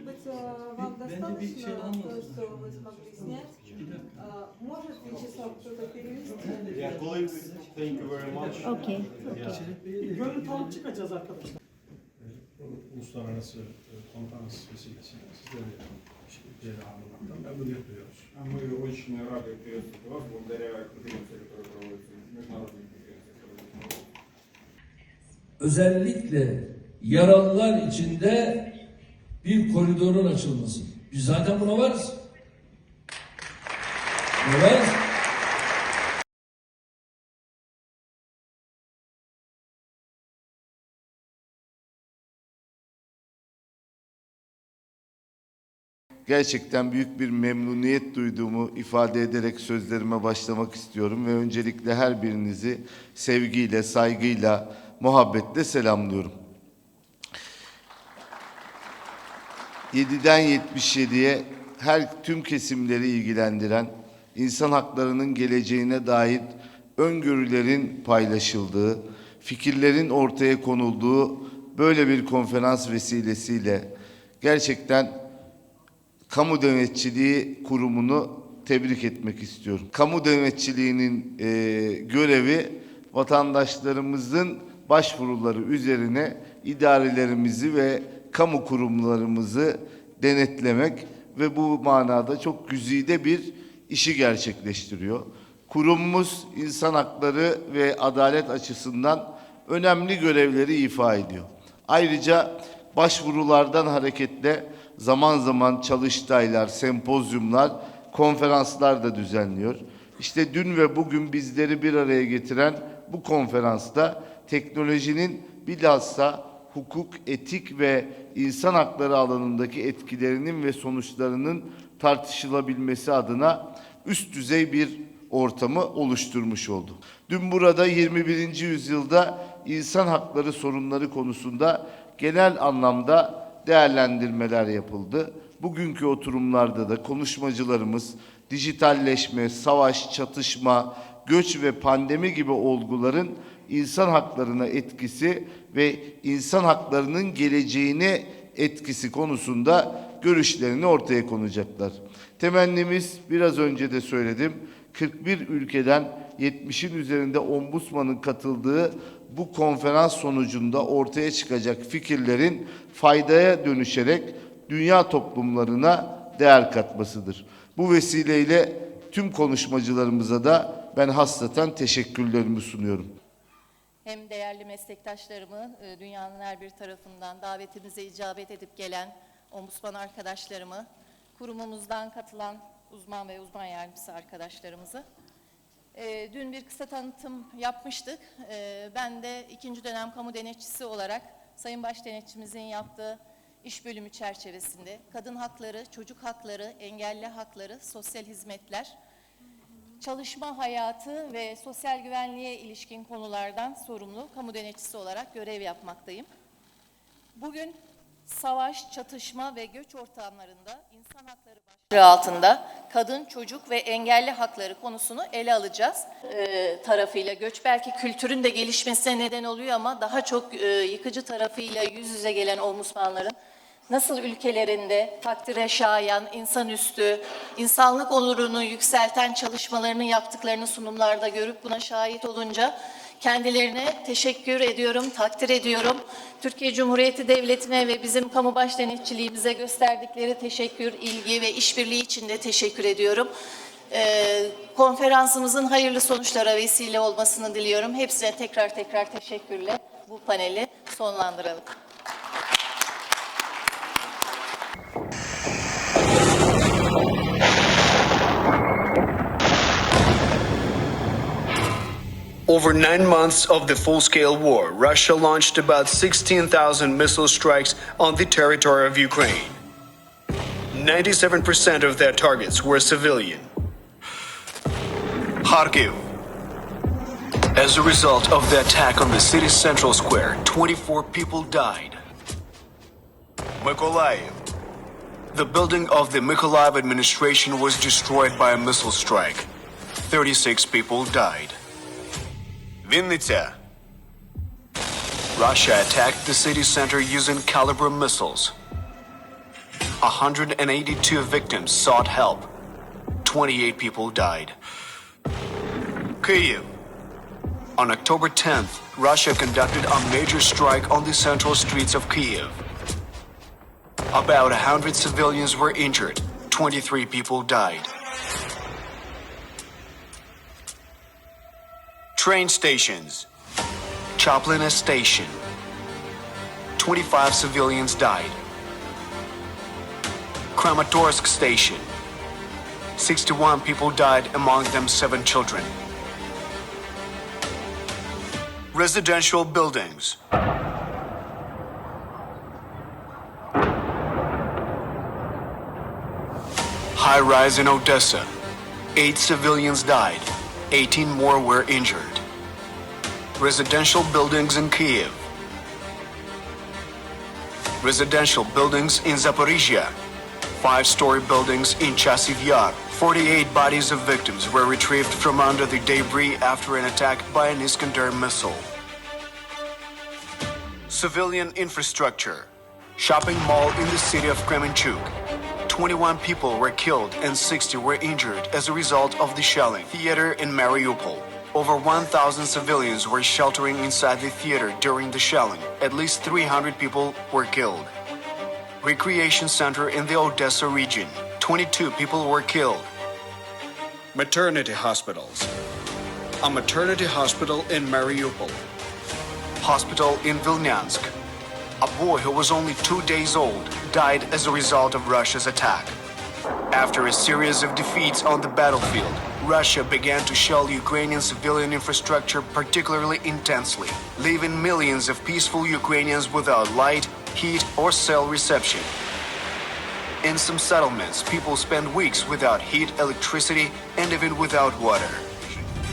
быть, э, вам Бенди bir şey достаточно almadım. то, что вы смогли снять? А, Может Вячеслав кто-то перевести? Yeah, colleagues, thank you very much. Okay. Görüntü alıp çıkacağız arkadaşlar. uluslararası e, konferans vesilesiyle sizleri şeyleri ağırlamaktan memnuniyet duyuyoruz. А Мы очень рады приветствовать вас благодаря конференции, которая проводится, международной конференции, которая проводится. Özellikle yaralılar içinde bir koridorun açılması. Biz zaten buna varız. Buna varız. Gerçekten büyük bir memnuniyet duyduğumu ifade ederek sözlerime başlamak istiyorum ve öncelikle her birinizi sevgiyle, saygıyla, muhabbetle selamlıyorum. 7'den 77'ye her tüm kesimleri ilgilendiren insan haklarının geleceğine dair öngörülerin paylaşıldığı, fikirlerin ortaya konulduğu böyle bir konferans vesilesiyle gerçekten Kamu Denetçiliği Kurumu'nu tebrik etmek istiyorum. Kamu denetçiliğinin e, görevi vatandaşlarımızın başvuruları üzerine idarelerimizi ve kamu kurumlarımızı denetlemek ve bu manada çok güzide bir işi gerçekleştiriyor. Kurumumuz insan hakları ve adalet açısından önemli görevleri ifa ediyor. Ayrıca başvurulardan hareketle zaman zaman çalıştaylar, sempozyumlar, konferanslar da düzenliyor. İşte dün ve bugün bizleri bir araya getiren bu konferansta teknolojinin bilhassa hukuk, etik ve insan hakları alanındaki etkilerinin ve sonuçlarının tartışılabilmesi adına üst düzey bir ortamı oluşturmuş oldu. Dün burada 21. yüzyılda insan hakları sorunları konusunda genel anlamda değerlendirmeler yapıldı. Bugünkü oturumlarda da konuşmacılarımız dijitalleşme, savaş, çatışma, göç ve pandemi gibi olguların insan haklarına etkisi ve insan haklarının geleceğine etkisi konusunda görüşlerini ortaya konacaklar. Temennimiz biraz önce de söyledim. 41 ülkeden 70'in üzerinde ombudsmanın katıldığı bu konferans sonucunda ortaya çıkacak fikirlerin faydaya dönüşerek dünya toplumlarına değer katmasıdır. Bu vesileyle tüm konuşmacılarımıza da ben hasreten teşekkürlerimi sunuyorum. Hem değerli meslektaşlarımı, e, dünyanın her bir tarafından davetimize icabet edip gelen ombudsman arkadaşlarımı, kurumumuzdan katılan uzman ve uzman yardımcısı arkadaşlarımızı. E, Dün bir kısa tanıtım yapmıştık. E, Ben de ikinci dönem kamu denetçisi olarak Sayın Baş Denetçimizin yaptığı iş bölümü çerçevesinde kadın hakları, çocuk hakları, engelli hakları, sosyal hizmetler, çalışma hayatı ve sosyal güvenliğe ilişkin konulardan sorumlu kamu denetçisi olarak görev yapmaktayım. Bugün savaş, çatışma ve göç ortamlarında insan hakları başlığı altında kadın, çocuk ve engelli hakları konusunu ele alacağız. Ee, tarafıyla göç belki kültürün de gelişmesine neden oluyor ama daha çok e, yıkıcı tarafıyla yüz yüze gelen ombudsmanların nasıl ülkelerinde takdire şayan, insanüstü, insanlık onurunu yükselten çalışmalarını yaptıklarını sunumlarda görüp buna şahit olunca kendilerine teşekkür ediyorum, takdir ediyorum. Türkiye Cumhuriyeti Devleti'ne ve bizim kamu baş denetçiliğimize gösterdikleri teşekkür, ilgi ve işbirliği için de teşekkür ediyorum. Ee, konferansımızın hayırlı sonuçlara vesile olmasını diliyorum. Hepsine tekrar tekrar teşekkürle bu paneli sonlandıralım. Over nine months of the full scale war, Russia launched about 16,000 missile strikes on the territory of Ukraine. 97% of their targets were civilian. Kharkiv. As a result of the attack on the city's central square, 24 people died. Mykolaiv. The building of the Mykolaiv administration was destroyed by a missile strike. 36 people died. Vinnytsia. Russia attacked the city center using Calibur missiles. 182 victims sought help. 28 people died. Kyiv. On October 10th, Russia conducted a major strike on the central streets of Kyiv. About 100 civilians were injured. 23 people died. Train stations. Choplin Station. 25 civilians died. Kramatorsk Station. 61 people died, among them seven children. Residential buildings. High rise in Odessa. Eight civilians died. 18 more were injured. Residential buildings in Kiev. Residential buildings in Zaporizhia. Five-story buildings in Chasiv Yar. 48 bodies of victims were retrieved from under the debris after an attack by an Iskander missile. Civilian infrastructure. Shopping mall in the city of Kremenchuk. 21 people were killed and 60 were injured as a result of the shelling. Theater in Mariupol. Over 1,000 civilians were sheltering inside the theater during the shelling. At least 300 people were killed. Recreation center in the Odessa region. 22 people were killed. Maternity hospitals. A maternity hospital in Mariupol. Hospital in Vilnyansk. A boy who was only two days old died as a result of Russia's attack. After a series of defeats on the battlefield, Russia began to shell Ukrainian civilian infrastructure particularly intensely, leaving millions of peaceful Ukrainians without light, heat, or cell reception. In some settlements, people spend weeks without heat, electricity, and even without water.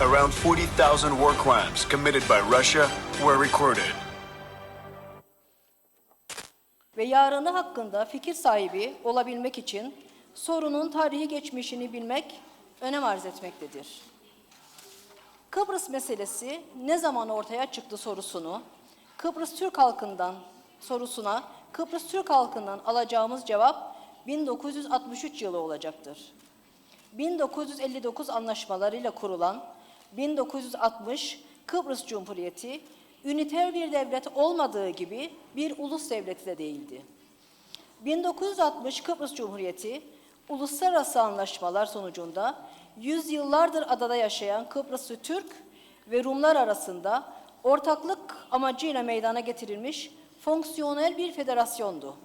Around 40,000 war crimes committed by Russia were recorded. Ve yarını hakkında fikir sahibi olabilmek için sorunun tarihi geçmişini bilmek önem arz etmektedir. Kıbrıs meselesi ne zaman ortaya çıktı sorusunu Kıbrıs Türk halkından sorusuna Kıbrıs Türk halkından alacağımız cevap 1963 yılı olacaktır. 1959 anlaşmalarıyla kurulan 1960 Kıbrıs Cumhuriyeti üniter bir devlet olmadığı gibi bir ulus devleti de değildi. 1960 Kıbrıs Cumhuriyeti uluslararası anlaşmalar sonucunda yüzyıllardır adada yaşayan Kıbrıslı Türk ve Rumlar arasında ortaklık amacıyla meydana getirilmiş fonksiyonel bir federasyondu.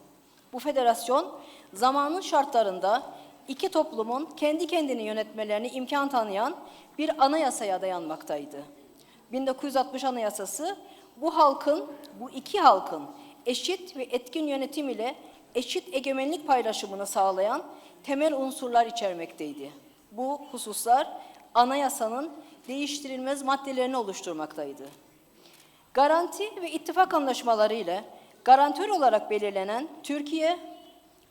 Bu federasyon zamanın şartlarında iki toplumun kendi kendini yönetmelerine imkan tanıyan bir anayasaya dayanmaktaydı. 1960 Anayasası bu halkın, bu iki halkın eşit ve etkin yönetim ile eşit egemenlik paylaşımını sağlayan temel unsurlar içermekteydi. Bu hususlar anayasanın değiştirilmez maddelerini oluşturmaktaydı. Garanti ve ittifak anlaşmaları ile garantör olarak belirlenen Türkiye,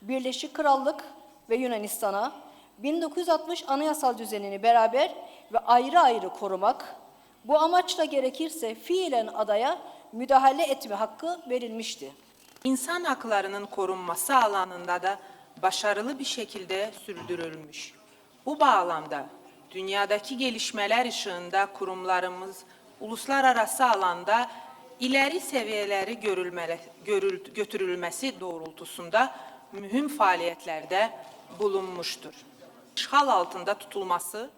Birleşik Krallık ve Yunanistan'a 1960 anayasal düzenini beraber ve ayrı ayrı korumak, bu amaçla gerekirse fiilen adaya müdahale etme hakkı verilmişti. İnsan haklarının korunması alanında da başarılı bir şekilde sürdürülmüş. Bu bağlamda dünyadaki gelişmeler ışığında kurumlarımız uluslararası alanda ileri seviyeleri görülmeli, görül, götürülmesi doğrultusunda mühim faaliyetlerde bulunmuştur. İşgal altında tutulması,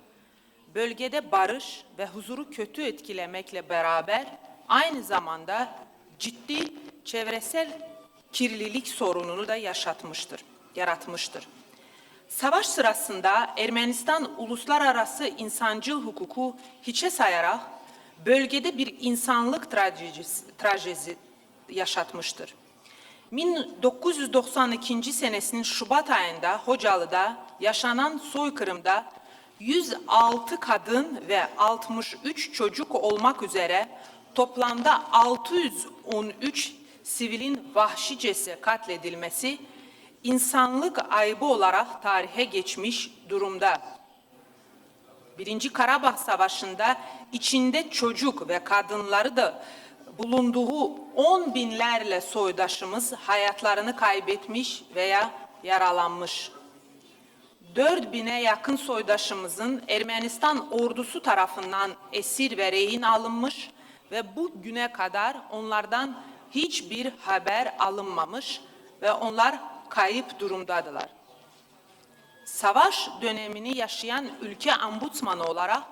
bölgede barış ve huzuru kötü etkilemekle beraber aynı zamanda ciddi çevresel kirlilik sorununu da yaşatmıştır, yaratmıştır. Savaş sırasında Ermenistan uluslararası insancıl hukuku hiçe sayarak bölgede bir insanlık trajedisi, yaşatmıştır. 1992 senesinin Şubat ayında Hocalı'da yaşanan soykırımda 106 kadın ve 63 çocuk olmak üzere toplamda 613 sivilin vahşicesi katledilmesi insanlık ayıbı olarak tarihe geçmiş durumda. Birinci Karabağ Savaşı'nda içinde çocuk ve kadınları da bulunduğu on binlerle soydaşımız hayatlarını kaybetmiş veya yaralanmış. 4000'e yakın soydaşımızın Ermenistan ordusu tarafından esir ve rehin alınmış ve bu güne kadar onlardan hiçbir haber alınmamış ve onlar kayıp durumdadılar. Savaş dönemini yaşayan ülke ambutsmanı olarak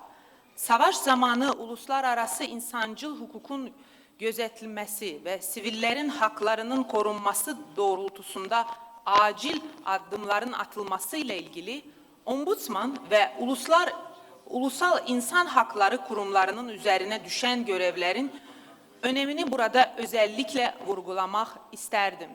savaş zamanı uluslararası insancıl hukukun gözetilmesi ve sivillerin haklarının korunması doğrultusunda acil adımların atılması ile ilgili ombudsman ve uluslar ulusal insan hakları kurumlarının üzerine düşen görevlerin önemini burada özellikle vurgulamak isterdim.